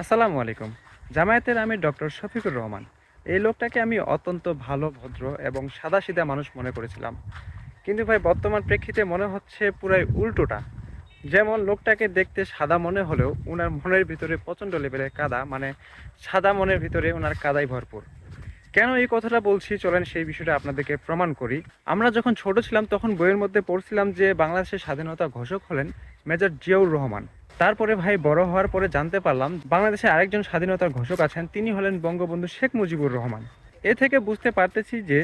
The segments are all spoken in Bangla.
আসসালামু আলাইকুম। জামায়াতের আমি ডক্টর শফিকুর রহমান, এই লোকটাকে আমি অত্যন্ত ভালো, ভদ্র এবং সাদাসিধা মানুষ মনে করেছিলাম। কিন্তু ভাই, বর্তমান প্রেক্ষিতে মনে হচ্ছে পুরাই উল্টোটা। যেমন লোকটাকে দেখতে সাদা মনে হলেও ওনার মনের ভিতরে প্রচণ্ড লেভেলের কাদা মানে সাদা মনের ভিতরে ওনার কাদাই ভরপুর। কেন এই কথাটা বলছি? চলেন সেই বিষয়টা আপনাদেরকে প্রমাণ করি। আমরা যখন ছোট ছিলাম, তখন বইয়ের মধ্যে পড়ছিলাম যে বাংলাদেশের স্বাধীনতা ঘোষক হলেন মেজর জিয়াউর রহমান। তারপরে ভাই বড় হওয়ার পরে জানতে পারলাম, বাংলাদেশে আরেকজন স্বাধীনতার ঘোষক আছেন, তিনি হলেন বঙ্গবন্ধু শেখ মুজিবুর রহমান। এ থেকে বুঝতে পারতেছি যে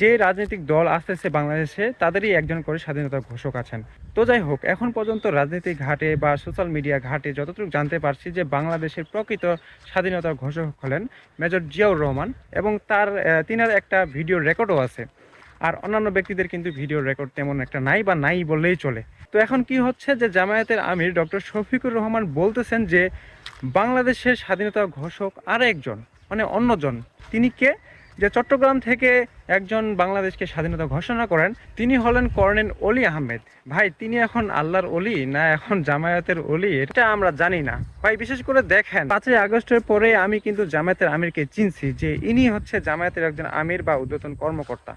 যে রাজনৈতিক দল আসতেছে বাংলাদেশে, তাদেরই একজন করে স্বাধীনতা ঘোষক আছেন। তো যাই হোক, এখন পর্যন্ত রাজনীতি ঘাটে বা সোশ্যাল মিডিয়া ঘাটে যতটুকু জানতে পারছি যে, বাংলাদেশের প্রকৃত স্বাধীনতার ঘোষক হলেন মেজর জিয়াউর রহমান এবং তার তিনার একটা ভিডিও রেকর্ডও আছে। আর অন্যান্য ব্যক্তিদের কিন্তু ভিডিও রেকর্ড তেমন একটা নাই বা নাই বললেই চলে। তো এখন কি হচ্ছে যে জামায়াতের আমির ডক্টর শফিকুর রহমান বলতেছেন যে বাংলাদেশের স্বাধীনতা ঘোষক আর একজন মানে অন্যজন, তিনি কে? যে চট্টগ্রাম থেকে একজন বাংলাদেশকে স্বাধীনতা ঘোষণা করেন, তিনি হলেন কর্নেল অলি আহমেদ। ভাই, তিনি এখন আল্লাহর অলি না এখন জামায়াতের অলি? এটা আমরা জানি না। ভাই, বিশেষ করে দেখেন, পাঁচই আগস্টের পরে আমি কিন্তু জামায়াতের আমিরকে চিনছি যে ইনি হচ্ছে জামায়াতের একজন আমির বা উদ্যতন কর্মকর্তা।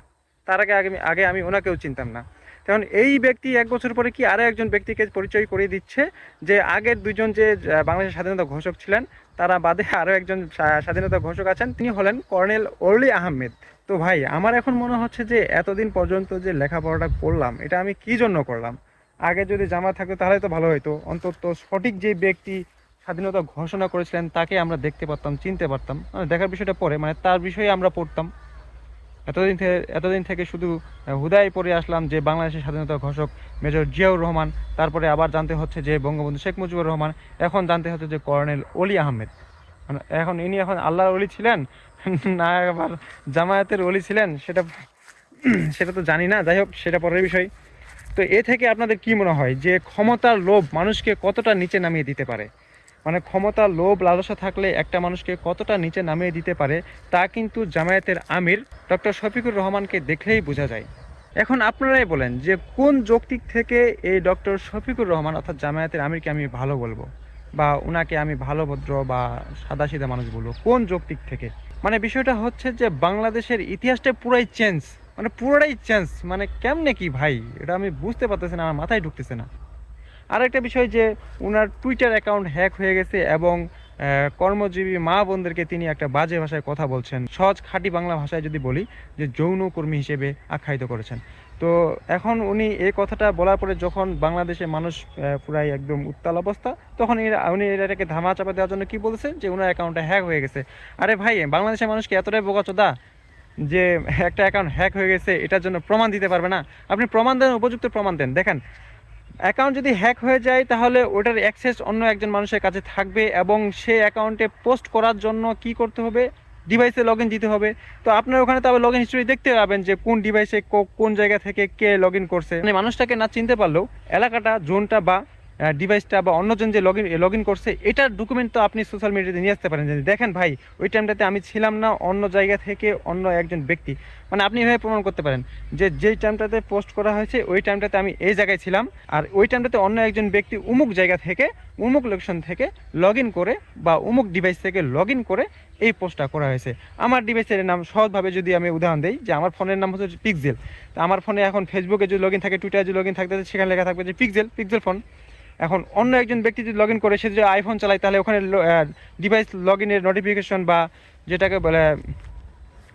তার আগে আগে আগে আমি ওনাকেও চিনতাম না। কারণ এই ব্যক্তি এক বছর পরে কি আরও একজন ব্যক্তিকে পরিচয় করিয়ে দিচ্ছে? যে আগের দুজন যে বাংলাদেশের স্বাধীনতা ঘোষক ছিলেন, তারা বাদে আরও একজন স্বা- স্বাধীনতা ঘোষক আছেন, তিনি হলেন কর্নেল অরলি আহমেদ। তো ভাই, আমার এখন মনে হচ্ছে যে, এতদিন পর্যন্ত যে লেখাপড়াটা করলাম, এটা আমি কি জন্য করলাম? আগে যদি জামা থাকতো, তাহলে তো ভালো হতো অন্তত সঠিক যে ব্যক্তি স্বাধীনতা ঘোষণা করেছিলেন, তাকে আমরা দেখতে পারতাম, চিনতে পারতাম। দেখার বিষয়টা পরে মানে তার বিষয়ে আমরা পড়তাম। এতদিন থেকে এতদিন থেকে শুধু হুদায় পড়ে আসলাম যে বাংলাদেশের স্বাধীনতা ঘোষক মেজর জিয়াউর রহমান। তারপরে আবার জানতে হচ্ছে যে বঙ্গবন্ধু শেখ মুজিবুর রহমান, এখন জানতে হচ্ছে যে কর্নেল অলি আহমেদ। মানে এখন ইনি এখন আল্লাহর অলি ছিলেন, না আবার জামায়াতের অলি ছিলেন, সেটা সেটা তো জানি না। যাই হোক, সেটা পরের বিষয়। তো এ থেকে আপনাদের কি মনে হয় যে ক্ষমতার লোভ মানুষকে কতটা নিচে নামিয়ে দিতে পারে? মানে ক্ষমতার লোভ, লালসা থাকলে একটা মানুষকে কতটা নিচে নামিয়ে দিতে পারে, তা কিন্তু জামায়াতের আমির ডক্টর শফিকুর রহমানকে দেখলেই বোঝা যায়। এখন আপনারাই বলেন যে কোন যৌক্তিক থেকে এই ডক্টর শফিকুর রহমান অর্থাৎ জামায়াতের আমিরকে আমি ভালো বলব? বা ওনাকে আমি ভালো, ভদ্র বা সাদাসিধা মানুষ বলব? কোন যৌক্তিক থেকে? মানে বিষয়টা হচ্ছে যে বাংলাদেশের ইতিহাসটা পুরাই চেঞ্জ মানে পুরোটাই চেঞ্জ মানে কেমনে কি ভাই? এটা আমি বুঝতে পারতেছি না, আমার মাথায় ঢুকতেছে না। আরেকটা বিষয় যে ওনার টুইটার অ্যাকাউন্ট হ্যাক হয়ে গেছে এবং কর্মজীবী মা বোনদেরকে তিনি একটা বাজে ভাষায় কথা বলছেন, সহজ খাঁটি বাংলা ভাষায় যদি বলি, যে যৌন কর্মী হিসেবে আখ্যায়িত করেছেন। তো এখন উনি এই কথাটা বলার পরে যখন বাংলাদেশে মানুষ পুরাই একদম উত্তাল অবস্থা, তখন উনি এটাকে ধামা চাপা দেওয়ার জন্য কি বলছেন? যে ওনার অ্যাকাউন্টটা হ্যাক হয়ে গেছে। আরে ভাই, বাংলাদেশের মানুষকে এতটাই বোকাচোদা যে একটা অ্যাকাউন্ট হ্যাক হয়ে গেছে, এটার জন্য প্রমাণ দিতে পারবে না। আপনি প্রমাণ দেন, উপযুক্ত প্রমাণ দেন। দেখেন অ্যাকাউন্ট যদি হ্যাক হয়ে যায়, তাহলে ওটার অ্যাক্সেস অন্য একজন মানুষের কাছে থাকবে এবং সেই অ্যাকাউন্টে পোস্ট করার জন্য কি করতে হবে? ডিভাইসে লগ দিতে হবে। তো আপনার ওখানে তো আবার লগ হিস্ট্রি দেখতে পাবেন যে কোন ডিভাইসে কোন জায়গা থেকে কে লগ করছে। মানে মানুষটাকে না চিনতে পারলেও এলাকাটা জোনটা বা ডিভাইসটা বা অন্যজন যে লগ ইন লগ ইন করছে, এটার ডকুমেন্ট তো আপনি সোশ্যাল মিডিয়াতে নিয়ে আসতে পারেন। যে দেখেন, ভাই, ওই টাইমটাতে আমি ছিলাম না, অন্য জায়গা থেকে অন্য একজন ব্যক্তি। মানে আপনি এভাবে প্রমাণ করতে পারেন যে, যেই টাইমটাতে পোস্ট করা হয়েছে, ওই টাইমটাতে আমি এই জায়গায় ছিলাম আর ওই টাইমটাতে অন্য একজন ব্যক্তি উমুক জায়গা থেকে, উমুক লোকেশন থেকে লগ ইন করে বা উমুক ডিভাইস থেকে লগ ইন করে এই পোস্টটা করা হয়েছে। আমার ডিভাইসের নাম সহজভাবে যদি আমি উদাহরণ দিই, যে আমার ফোনের নাম হচ্ছে পিক্সেল তো আমার ফোনে এখন ফেসবুকে যদি লগ ইন থাকে টুইটারে যদি লগ ইন থাকতে সেখানে লেখা থাকবে যে পিক্সেল পিক্সেল ফোন এখন অন্য একজন ব্যক্তি যদি লগ ইন করে, সে যদি আইফোন চালায়, তাহলে ওখানে ডিভাইস লগ ইনের নোটিফিকেশন বা যেটাকে বলে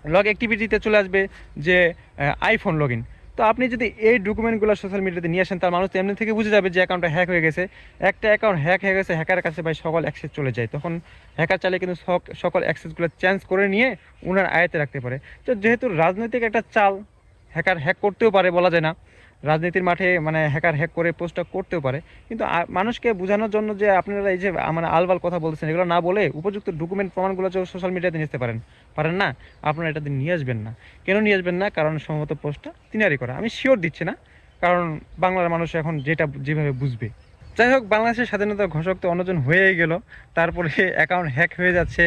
লগ অ্যাক্টিভিটিতে চলে আসবে যে আইফোন লগ ইন তো আপনি যদি এই ডকুমেন্টগুলো সোশ্যাল মিডিয়াতে নিয়ে আসেন, তার মানুষ এমনি থেকে বুঝে যাবে যে অ্যাকাউন্টটা হ্যাক হয়ে গেছে। একটা অ্যাকাউন্ট হ্যাক হয়ে গেছে হ্যাকারের কাছে ভাই সকল অ্যাক্সেস চলে যায়। তখন হ্যাকার চাইলে কিন্তু সক- সকল অ্যাক্সেসগুলো চেঞ্জ করে নিয়ে ওনার আয়ত্তে রাখতে পারে। তো যেহেতু রাজনৈতিক একটা চাল হ্যাকার হ্যাক করতেও পারে বলা যায় না। রাজনীতির মাঠে মানে হ্যাকার হ্যাক করে পোস্টটা করতেও পারে। কিন্তু মানুষকে বোঝানোর জন্য যে আপনারা এই যে মানে আলবাল কথা বলছেন এগুলো না বলে উপযুক্ত ডকুমেন্ট প্রমাণগুলো যে সোশ্যাল মিডিয়াতে নিতে পারেন। পারেন না, আপনারা এটাতে নিয়ে আসবেন না। কেন নিয়ে আসবেন না? কারণ সম্ভবত পোস্টটা তিনারি করা। আমি শিওর দিচ্ছি না, কারণ বাংলার মানুষ এখন যেটা, যেভাবে বুঝবে। যাই হোক, বাংলাদেশের স্বাধীনতা ঘোষক তো অন্যজন হয়েই গেল। তারপরে অ্যাকাউন্ট হ্যাক হয়ে যাচ্ছে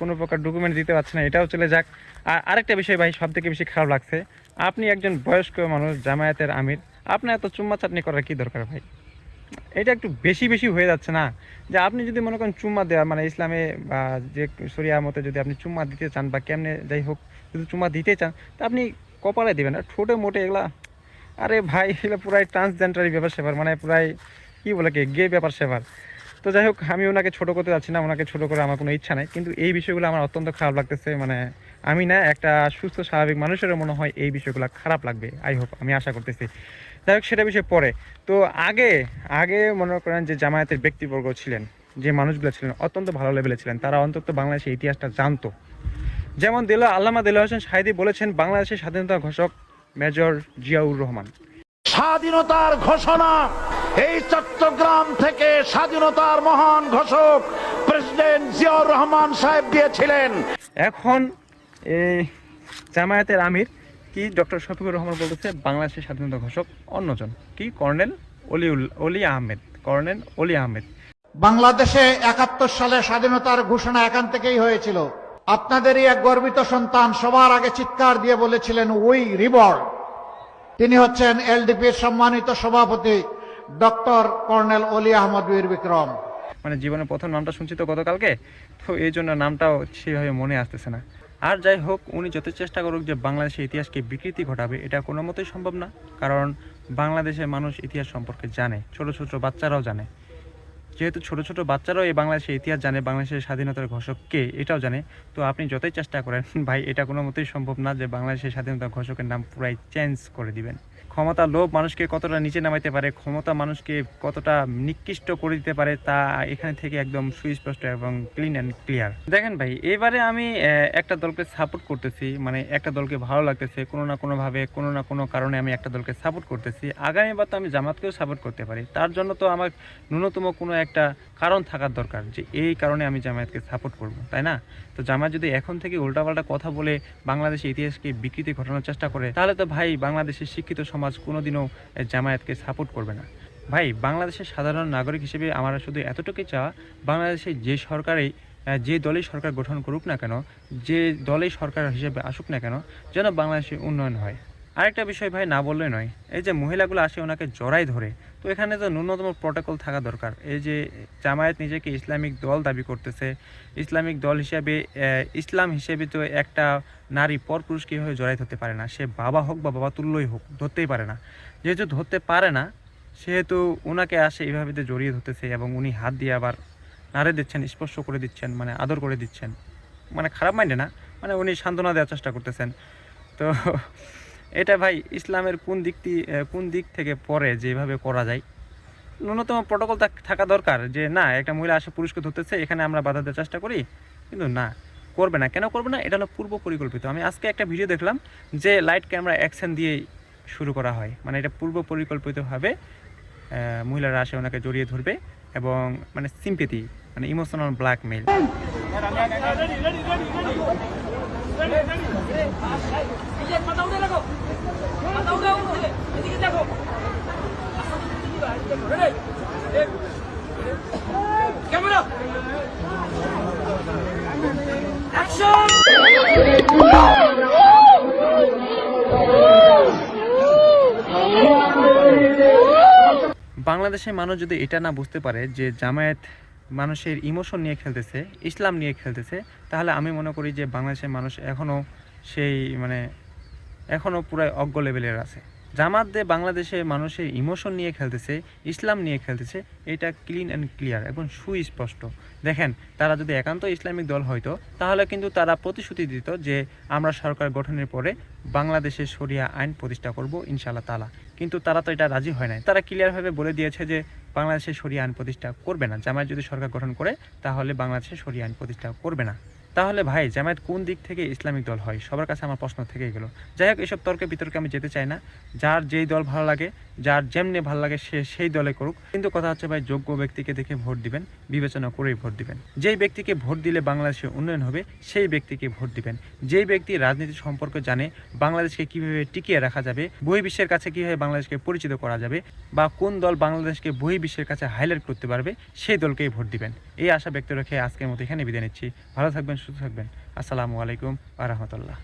কোনো প্রকার ডকুমেন্ট দিতে পারছে না, এটাও চলে যাক। আর আরেকটা বিষয় ভাই সব থেকে বেশি খারাপ লাগছে আপনি একজন বয়স্ক মানুষ, জামায়াতের আমির আপনার এত চুম্মা চাটনি করার কি দরকার ভাই? এটা একটু বেশি বেশি হয়ে যাচ্ছে না? যে আপনি যদি মনে করেন চুম্মা দেওয়া মানে ইসলামে বা যে শরিয়া মতে যদি আপনি চুম্মা দিতে চান বা কেমনে যাই হোক, যদি চুম্মা দিতে চান, তা আপনি কপালে দিবেন। আর ঠোঁটে মোটে এগুলা, আরে ভাই, এগুলো পুরাই ট্রান্সজেন্ডারি ব্যাপার সেবার মানে পুরাই, কী বলে কি গে ব্যাপার সেবার তো যাই হোক, আমি ওনাকে ছোট করতে যাচ্ছি না, ওনাকে ছোট করে আমার কোনো ইচ্ছা নাই। কিন্তু এই বিষয়গুলো আমার অত্যন্ত খারাপ লাগতেছে মানে আমি না একটা সুস্থ, স্বাভাবিক মানুষেরও মনে হয় এই বিষয়গুলো খারাপ লাগবে। আই হোপ আমি আশা করতেছি। যাই হোক, সেটা বিষয়ে পরে। তো আগে আগে মনে করেন যে জামায়াতের ব্যক্তিবর্গ ছিলেন, যে মানুষগুলো ছিলেন, অত্যন্ত ভালো লেভেলে ছিলেন, তারা অন্তত বাংলাদেশের ইতিহাসটা জানতো। যেমন দিল, আল্লামা দিল হোসেন সাহিদি বলেছেন, বাংলাদেশের স্বাধীনতা ঘোষক মেজর জিয়াউর রহমান। স্বাধীনতার ঘোষণা এই চট্টগ্রাম থেকে স্বাধীনতার মহান ঘোষক প্রেসিডেন্ট জিয়াউর রহমান সাহেব দিয়েছিলেন এখন এই জামায়াতের আমির কি ডক্টর শফিকুর রহমান বলতেছে বাংলাদেশের স্বাধীনতা ঘোষক অন্যজন। কি? কর্নেল অলিউল অলি আহমেদ। কর্নেল অলি আহমেদ। বাংলাদেশে একাত্তর সালে স্বাধীনতার ঘোষণা এখান থেকেই হয়েছিল। আপনাদেরই এক গর্বিত সন্তান সবার আগে চিৎকার দিয়ে বলেছিলেন উই রিবল তিনি হচ্ছেন এলডিপির সম্মানিত সভাপতি। ডক্টর কর্নেল অলি আহমদ বীর বিক্রম। মানে জীবনের প্রথম নামটা শুনছি তো গতকালকে, তো এই জন্য নামটাও সেভাবে মনে আসতেছে না। আর যাই হোক, উনি যত চেষ্টা করুক যে বাংলাদেশের ইতিহাসকে বিকৃতি ঘটাবে, এটা কোনো মতেই সম্ভব না। কারণ বাংলাদেশের মানুষ ইতিহাস সম্পর্কে জানে, ছোট ছোট বাচ্চারাও জানে। যেহেতু ছোট ছোট বাচ্চারাও এই বাংলাদেশের ইতিহাস জানে, বাংলাদেশের স্বাধীনতার ঘোষক কে, এটাও জানে। তো আপনি যতই চেষ্টা করেন, ভাই, এটা কোনো মতেই সম্ভব না যে বাংলাদেশের স্বাধীনতা ঘোষকের নাম পুরাই চেঞ্জ করে দিবেন। ক্ষমতা লোভ মানুষকে কতটা নিচে নামাইতে পারে, ক্ষমতা মানুষকে কতটা নিকৃষ্ট করে দিতে পারে, তা এখানে থেকে একদম সুস্পষ্ট এবং ক্লিন অ্যান্ড ক্লিয়ার দেখেন ভাই, এবারে আমি একটা দলকে সাপোর্ট করতেছি মানে একটা দলকে ভালো লাগতেছে, কোনো না কোনোভাবে, কোনো না কোনো কারণে আমি একটা দলকে সাপোর্ট করতেছি। আগামীবার তো আমি জামাতকেও সাপোর্ট করতে পারি। তার জন্য তো আমার ন্যূনতম কোনো একটা কারণ থাকার দরকার যে, এই কারণে আমি জামায়াতকে সাপোর্ট করব, তাই না? তো জামায়াত যদি এখন থেকে উল্টাপাল্টা কথা বলে বাংলাদেশের ইতিহাসকে বিকৃতি ঘটানোর চেষ্টা করে, তাহলে তো ভাই বাংলাদেশের শিক্ষিত সমাজ কোনোদিনও এ, জামায়াতকে সাপোর্ট করবে না। ভাই বাংলাদেশের সাধারণ নাগরিক হিসেবে আমার শুধু এতটুকুই চাওয়া বাংলাদেশে যে সরকারে যে দলই সরকার গঠন করুক না কেন যে দলেই সরকার হিসেবে আসুক না কেন যেন বাংলাদেশে উন্নয়ন হয়। আরেকটা বিষয় ভাই না বললে নয় এই যে মহিলাগুলো আসে ওনাকে জড়াই ধরে তো এখানে তো ন্যূনতম প্রটোকল থাকা দরকার। এই যে জামায়াত নিজেকে ইসলামিক দল দাবি করতেছে, ইসলামিক দল হিসাবে ইসলাম হিসেবে তো একটা নারী পরপুরুষ কীভাবে জড়াই ধরতে পারে না? সে বাবা হোক বা বাবা তুল্যই হোক, ধরতেই পারে না। যেহেতু ধরতে পারে না, সেহেতু ওনাকে আসে এইভাবে তো জড়িয়ে ধরতেছে এবং উনি হাত দিয়ে আবার নাড়ে দিচ্ছেন, স্পর্শ করে দিচ্ছেন মানে আদর করে দিচ্ছেন। মানে খারাপ মাইন্ডে না মানে উনি সান্ত্বনা দেওয়ার চেষ্টা করতেছেন। তো এটা ভাই ইসলামের কোন দিকটি কোন দিক থেকে পরে যেভাবে করা যায় ন্যূনতম প্রটোকল থাকা দরকার যে না একটা মহিলা আসে পুরুষকে ধরতেছে এখানে আমরা বাধা দেওয়ার চেষ্টা করি কিন্তু না করবে না কেন করবে না এটা হলো পূর্ব পরিকল্পিত আমি আজকে একটা ভিডিও দেখলাম যে লাইট ক্যামেরা অ্যাকশন দিয়ে শুরু করা হয় মানে এটা পূর্ব পরিকল্পিতভাবে মহিলারা আসে ওনাকে জড়িয়ে ধরবে এবং মানে সিম্পেথি মানে ইমোশনাল ব্ল্যাকমেল বাংলাদেশের মানুষ যদি এটা না বুঝতে পারে যে জামায়াত মানুষের ইমোশন নিয়ে খেলতেছে, ইসলাম নিয়ে খেলতেছে, তাহলে আমি মনে করি যে বাংলাদেশের মানুষ এখনও সেই মানে এখনও পুরাই অজ্ঞ লেভেলের আছে। জামাত দিয়ে বাংলাদেশে মানুষের ইমোশন নিয়ে খেলতেছে, ইসলাম নিয়ে খেলতেছে, এটা ক্লিন অ্যান্ড ক্লিয়ার এবং সুস্পষ্ট। দেখেন, তারা যদি একান্ত ইসলামিক দল হয়তো, তাহলে কিন্তু তারা প্রতিশ্রুতি দিত যে আমরা সরকার গঠনের পরে বাংলাদেশের শরিয়া আইন প্রতিষ্ঠা করব ইনশাআল্লাহ তালা কিন্তু তারা তো এটা রাজি হয় নাই। তারা ক্লিয়ারভাবে বলে দিয়েছে যে বাংলাদেশের শরিয়া আইন প্রতিষ্ঠা করবে না। জামায়াত যদি সরকার গঠন করে, তাহলে বাংলাদেশের শরিয়া আইন প্রতিষ্ঠা করবে না। তাহলে ভাই, জামায়াত কোন দিক থেকে ইসলামিক দল হয়? সবার কাছে আমার প্রশ্ন থেকে গেল। যাই হোক, এসব তর্কে বিতর্কে আমি যেতে চাই না। যার যেই দল ভালো লাগে, যার যেমনি ভালো লাগে, সে সেই দলে করুক। কিন্তু কথা হচ্ছে ভাই, যোগ্য ব্যক্তিকে দেখে ভোট দিবেন, বিবেচনা করেই ভোট দিবেন। যেই ব্যক্তিকে ভোট দিলে বাংলাদেশে উন্নয়ন হবে, সেই ব্যক্তিকে ভোট দিবেন। যেই ব্যক্তি রাজনীতি সম্পর্কে জানে, বাংলাদেশকে কীভাবে টিকিয়ে রাখা যাবে, বহির্বিশ্বের কাছে কীভাবে বাংলাদেশকে পরিচিত করা যাবে, বা কোন দল বাংলাদেশকে বহির্বিশ্বের কাছে হাইলাইট করতে পারবে, সেই দলকেই ভোট দিবেন। এই আশা ব্যক্ত রেখে আজকের মতো এখানে বিদায় নিচ্ছি। ভালো থাকবেন সুস্থ থাকবেন। আসসালামু আলাইকুম আ রহমতুল্লাহ।